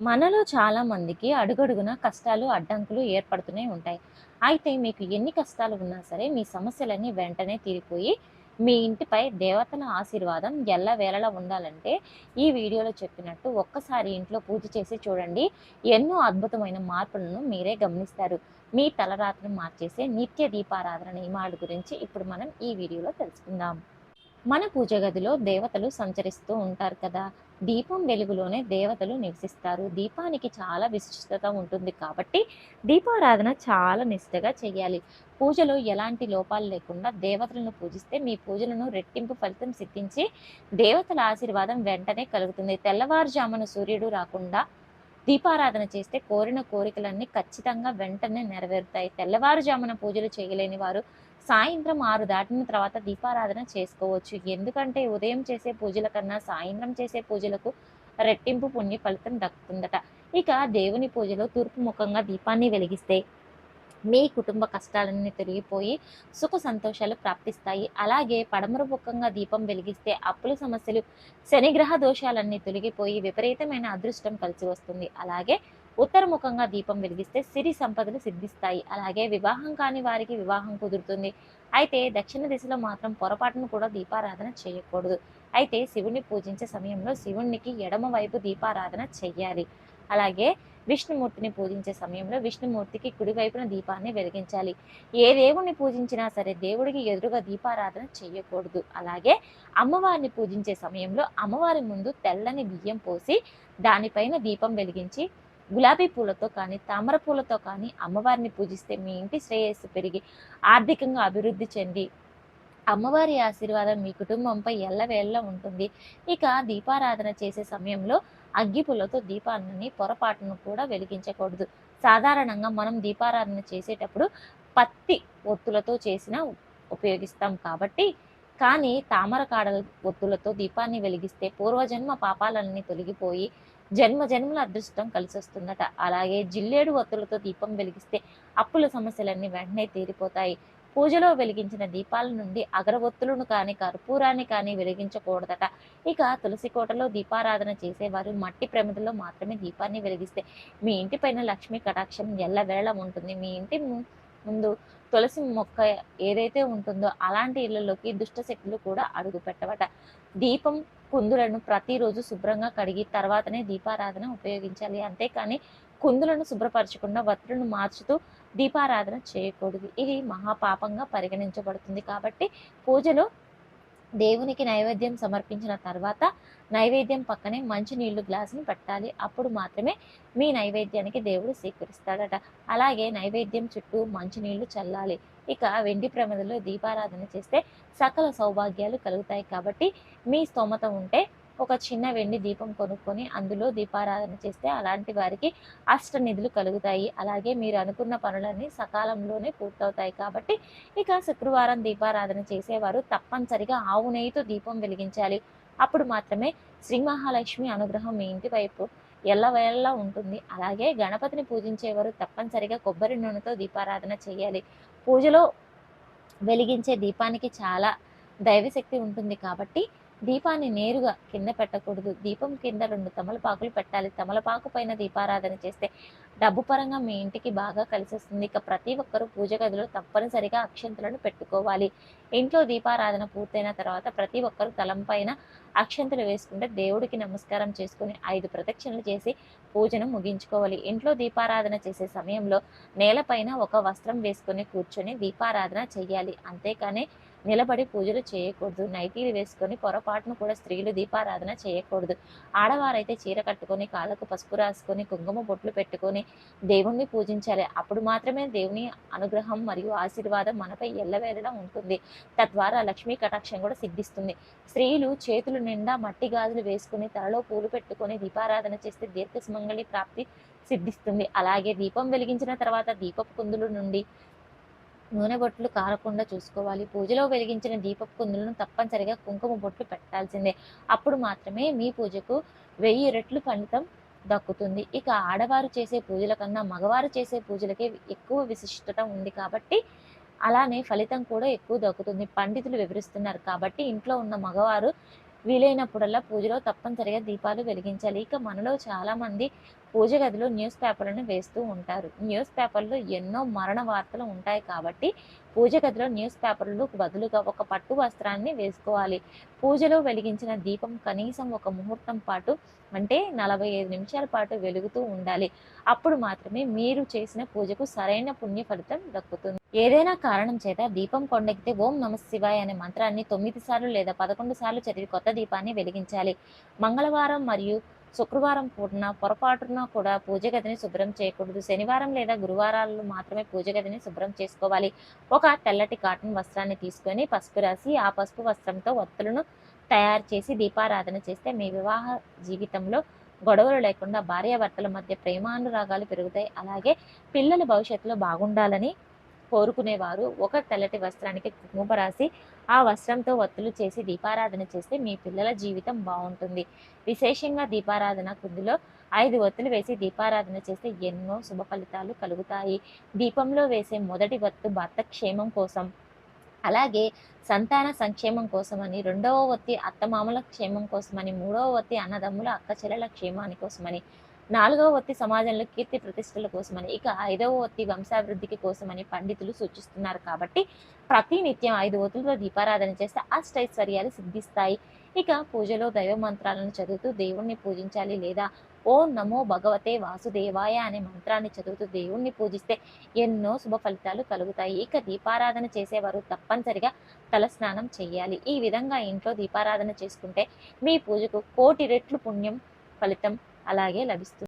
మనలో చాలా మందికి అడుగడుగున కష్టాలు అడ్డంకులు ఏర్పడుతూనే ఉంటాయి. అయితే మీకు ఎన్ని కష్టాలు ఉన్నా సరే మీ సమస్యలన్నీ వెంటనే తీరిపోయి మీ ఇంటిపై దేవతల ఆశీర్వాదం ఎల్లవేళలా ఉండాలంటే ఈ వీడియోలో చెప్పినట్టు ఒక్కసారి ఇంట్లో పూజ చేసి చూడండి. ఎన్నో అద్భుతమైన మార్పులను మీరే గమనిస్తారు. మీ తలరాత్రిని మార్చేసే నిత్య దీపారాధన నియమాల గురించి ఇప్పుడు మనం ఈ వీడియోలో తెలుసుకుందాం. మన పూజ గదిలో దేవతలు సంచరిస్తూ ఉంటారు కదా. దీపం వెలుగులోనే దేవతలు నివసిస్తారు. దీపానికి చాలా విశిష్టత ఉంటుంది కాబట్టి దీపారాధన చాలా నిష్ఠగా చేయాలి. పూజలో ఎలాంటి లోపాలు లేకుండా దేవతలను పూజిస్తే మీ పూజలను రెట్టింపు ఫలితం సిద్ధించి దేవతల ఆశీర్వాదం వెంటనే కలుగుతుంది. తెల్లవారుజామున సూర్యుడు రాకుండా దీపారాధన చేస్తే కోరిన కోరికలన్నీ ఖచ్చితంగా వెంటనే నెరవేరుతాయి. తెల్లవారుజామున పూజలు చేయలేని వారు సాయంత్రం ఆరు దాటిన తర్వాత దీపారాధన చేసుకోవచ్చు. ఎందుకంటే ఉదయం చేసే పూజల కన్నా సాయంత్రం చేసే పూజలకు రెట్టింపు పుణ్య ఫలితం దక్కుతుందట. ఇక దేవుని పూజలో తూర్పు ముఖంగా దీపాన్ని వెలిగిస్తే మీ కుటుంబ కష్టాలన్నీ తొలగిపోయి సుఖ సంతోషాలు ప్రాప్తిస్తాయి. అలాగే పడమర ముఖంగా దీపం వెలిగిస్తే అప్పుల సమస్యలు శనిగ్రహ దోషాలన్నీ తొలగిపోయి విపరీతమైన అదృష్టం కలిసి వస్తుంది అలాగే ఉత్తరముఖంగా దీపం వెలిగిస్తే సిరి సంపదలు సిద్ధిస్తాయి. అలాగే వివాహం కాని వారికి వివాహం కుదురుతుంది. అయితే దక్షిణ దిశలో మాత్రం పొరపాటును కూడా దీపారాధన చేయకూడదు. అయితే శివుణ్ణి పూజించే సమయంలో శివుణ్ణికి ఎడమ వైపు దీపారాధన చెయ్యాలి. అలాగే విష్ణుమూర్తిని పూజించే సమయంలో విష్ణుమూర్తికి కుడివైపున దీపాన్ని వెలిగించాలి. ఏ దేవుణ్ణి పూజించినా సరే దేవుడికి ఎదురుగా దీపారాధన చేయకూడదు. అలాగే అమ్మవారిని పూజించే సమయంలో అమ్మవారి ముందు తెల్లని బియ్యం పోసి దానిపైన దీపం వెలిగించి గులాబీ పూలతో కానీ తామర పూలతో కానీ అమ్మవారిని పూజిస్తే మీ ఇంటి శ్రేయస్సు పెరిగి ఆర్థికంగా అభివృద్ధి చెంది అమ్మవారి ఆశీర్వాదం మీ కుటుంబంపై ఎల్లవేళ్ళ ఉంటుంది. ఇక దీపారాధన చేసే సమయంలో అగ్గిపుల్లతో దీపాన్ని పొరపాటును కూడా వెలిగించకూడదు. సాధారణంగా మనం దీపారాధన చేసేటప్పుడు పత్తి ఒత్తులతో చేసిన ఉపయోగిస్తాం కాబట్టి కానీ తామర కాడల ఒత్తులతో దీపాన్ని వెలిగిస్తే పూర్వజన్మ పాపాలన్నీ తొలగిపోయి జన్మ జన్మల అదృష్టం కలిసి వస్తుందట అలాగే జిల్లేడు ఒత్తులతో దీపం వెలిగిస్తే అప్పుల సమస్యలన్నీ వెంటనే తీరిపోతాయి. పూజలో వెలిగించిన దీపాల నుండి అగరవత్తులను కానీ కర్పూరాన్ని కానీ వెలిగించకూడదట. ఇక తులసి కోటలో దీపారాధన చేసేవారు మట్టి ప్రమిదలో మాత్రమే దీపాన్ని వెలిగిస్తే మీ ఇంటి పైన లక్ష్మీ కటాక్షం ఎల్లవేళ ఉంటుంది. మీ ఇంటి ముందు తులసి మొక్క ఏదైతే ఉంటుందో అలాంటి ఇళ్ళలోకి దుష్ట శక్తులు కూడా అడుగు పెట్టవట దీపం కుందులను ప్రతిరోజు శుభ్రంగా కడిగి తర్వాతనే దీపారాధన ఉపయోగించాలి. అంతేకాని కుందులను శుభ్రపరచకుండా వత్తులను మార్చుతూ దీపారాధన చేయకూడదు. ఇది మహాపాపంగా పరిగణించబడుతుంది. కాబట్టి పూజలో దేవునికి నైవేద్యం సమర్పించిన తర్వాత నైవేద్యం పక్కనే మంచి నీళ్ళు గ్లాసుని పెట్టాలి. అప్పుడు మాత్రమే మీ నైవేద్యానికి దేవుడు స్వీకరిస్తాడట. అలాగే నైవేద్యం చుట్టూ మంచి నీళ్ళు చల్లాలి. ఇక వెండి ప్రమిదలో దీపారాధన చేస్తే సకల సౌభాగ్యాలు కలుగుతాయి. కాబట్టి మీ స్తోమత ఉంటే ఒక చిన్న వెండి దీపం కొనుక్కొని అందులో దీపారాధన చేస్తే అలాంటి వారికి అష్ట నిధులు కలుగుతాయి. అలాగే మీరు అనుకున్న పనులన్నీ సకాలంలోనే పూర్తవుతాయి. కాబట్టి ఇక శుక్రవారం దీపారాధన చేసేవారు తప్పనిసరిగా ఆవు నెయ్యితో దీపం వెలిగించాలి. అప్పుడు మాత్రమే శ్రీ మహాలక్ష్మి అనుగ్రహం మీ ఇంటి వైపు ఎల్లవేళలా ఉంటుంది. అలాగే గణపతిని పూజించేవారు తప్పనిసరిగా కొబ్బరి నూనెతో దీపారాధన చేయాలి. పూజలో వెలిగించే దీపానికి చాలా దైవశక్తి ఉంటుంది కాబట్టి దీపాన్ని నేరుగా కింద పెట్టకూడదు. దీపం కింద రెండు తమలపాకులు పెట్టాలి. తమలపాకు పైన దీపారాధన చేస్తే డబ్బు పరంగా మీ ఇంటికి బాగా కలిసి వస్తుంది ఇక ప్రతి ఒక్కరూ పూజ గదిలో తప్పనిసరిగా అక్షంతలను పెట్టుకోవాలి. ఇంట్లో దీపారాధన పూర్తయిన తర్వాత ప్రతి ఒక్కరూ తలంపైన అక్షంతలు వేసుకుంటే దేవుడికి నమస్కారం చేసుకుని ఐదు ప్రదక్షిణలు చేసి పూజను ముగించుకోవాలి. ఇంట్లో దీపారాధన చేసే సమయంలో నేలపైన ఒక వస్త్రం వేసుకొని కూర్చొని దీపారాధన చేయాలి అంతేకాని నిలబడి పూజలు చేయకూడదు. నైటీలు వేసుకొని పొరపాటును కూడా స్త్రీలు దీపారాధన చేయకూడదు. ఆడవారైతే చీర కట్టుకొని కాళ్ళకు పసుపు రాసుకొని కుంకుమ బొట్లు పెట్టుకొని దేవుణ్ణి పూజించాలి. అప్పుడు మాత్రమే దేవుని అనుగ్రహం మరియు ఆశీర్వాదం మనపై ఎల్లవేళలా ఉంటుంది. తద్వారా లక్ష్మీ కటాక్షం కూడా సిద్ధిస్తుంది. స్త్రీలు చేతులు నిండా మట్టి గాజులు వేసుకుని తలలో పూలు పెట్టుకొని దీపారాధన చేస్తే దీర్ఘ సుమంగళి ప్రాప్తి సిద్ధిస్తుంది. అలాగే దీపం వెలిగించిన తర్వాత దీపపు కుందుల నుండి నూనె బొట్లు కారకుండా చూసుకోవాలి. పూజలో వెలిగించిన దీపపు కుందులను తప్పనిసరిగా కుంకుమ బొట్లు పెట్టాల్సిందే. అప్పుడు మాత్రమే మీ పూజకు వెయ్యి రెట్లు ఫలితం దక్కుతుంది. ఇక ఆడవారు చేసే పూజల కన్నా మగవారు చేసే పూజలకే ఎక్కువ విశిష్టత ఉంది కాబట్టి అలానే ఫలితం కూడా ఎక్కువ దక్కుతుంది. పండితులు వివరిస్తున్నారు కాబట్టి ఇంట్లో ఉన్న మగవారు వీలైనప్పుడల్లా పూజలో తప్పనిసరిగా దీపాలు వెలిగించాలి. ఇక మనలో చాలా మంది పూజ గదిలో న్యూస్ పేపర్లను వేస్తూ ఉంటారు. న్యూస్ పేపర్లో ఎన్నో మరణ వార్తలు ఉంటాయి కాబట్టి పూజ గదిలో న్యూస్ పేపర్లు బదులుగా ఒక పట్టు వస్త్రాన్ని వేసుకోవాలి. పూజలో వెలిగించిన దీపం కనీసం ఒక ముహూర్తం పాటు అంటే నలభై ఐదు నిమిషాల పాటు వెలుగుతూ ఉండాలి. అప్పుడు మాత్రమే మీరు చేసిన పూజకు సరైన పుణ్య ఫలితం దక్కుతుంది. ఏదైనా కారణం చేత దీపం కొండెక్కితే ఓం నమ శివాయ అనే మంత్రాన్ని తొమ్మిది సార్లు లేదా పదకొండు సార్లు చదివి కొత్త దీపాన్ని వెలిగించాలి. మంగళవారం మరియు శుక్రవారం పూటన పొరపాటున కూడా పూజ గదిని శుభ్రం చేయకూడదు. శనివారం లేదా గురువారాల్లో మాత్రమే పూజ గదిని శుభ్రం చేసుకోవాలి. ఒక తెల్లటి కాటన్ వస్త్రాన్ని తీసుకొని పసుపు రాసి ఆ పసుపు వస్త్రంతో ఒత్తులను తయారు చేసి దీపారాధన చేస్తే మీ వివాహ జీవితంలో గొడవలు లేకుండా భార్యాభర్తల మధ్య ప్రేమానురాగాలు పెరుగుతాయి. అలాగే పిల్లల భవిష్యత్తులో బాగుండాలని కోరుకునేవారు. ఒక తెల్లటి వస్త్రానికి కుంకుమ రాసి ఆ వస్త్రంతో వత్తులు చేసి దీపారాధన చేస్తే మీ పిల్లల జీవితం బాగుంటుంది. విశేషంగా దీపారాధన కుందులో ఐదు ఒత్తులు వేసి దీపారాధన చేస్తే ఎన్నో శుభ ఫలితాలు కలుగుతాయి. దీపంలో వేసే మొదటి ఒత్తు భర్త క్షేమం కోసం. అలాగే సంతాన సంక్షేమం కోసమని రెండవ ఒత్తి అత్తమామల క్షేమం కోసమని మూడవ ఒత్తి అన్నదమ్ముల అక్క చెల్లెల క్షేమాని కోసమని నాలుగవ వత్తి సమాజంలో కీర్తి ప్రతిష్టల కోసమని ఇక ఐదవ వత్తి వంశాభివృద్ధికి కోసమని పండితులు సూచిస్తున్నారు కాబట్టి ప్రతి నిత్యం ఐదు ఒత్తులతో దీపారాధన చేస్తే అష్టైశ్వర్యాలు సిద్ధిస్తాయి. ఇక పూజలో దైవ మంత్రాలను చదువుతూ దేవుణ్ణి పూజించాలి లేదా ఓ నమో భగవతే వాసుదేవాయ అనే మంత్రాన్ని చదువుతూ దేవుణ్ణి పూజిస్తే ఎన్నో శుభ ఫలితాలు కలుగుతాయి. ఇక దీపారాధన చేసేవారు తప్పనిసరిగా తలస్నానం చేయాలి. ఈ విధంగా ఇంట్లో దీపారాధన చేసుకుంటే మీ పూజకు కోటి రెట్లు పుణ్యం ఫలితం అలాగే లభిస్తుంది.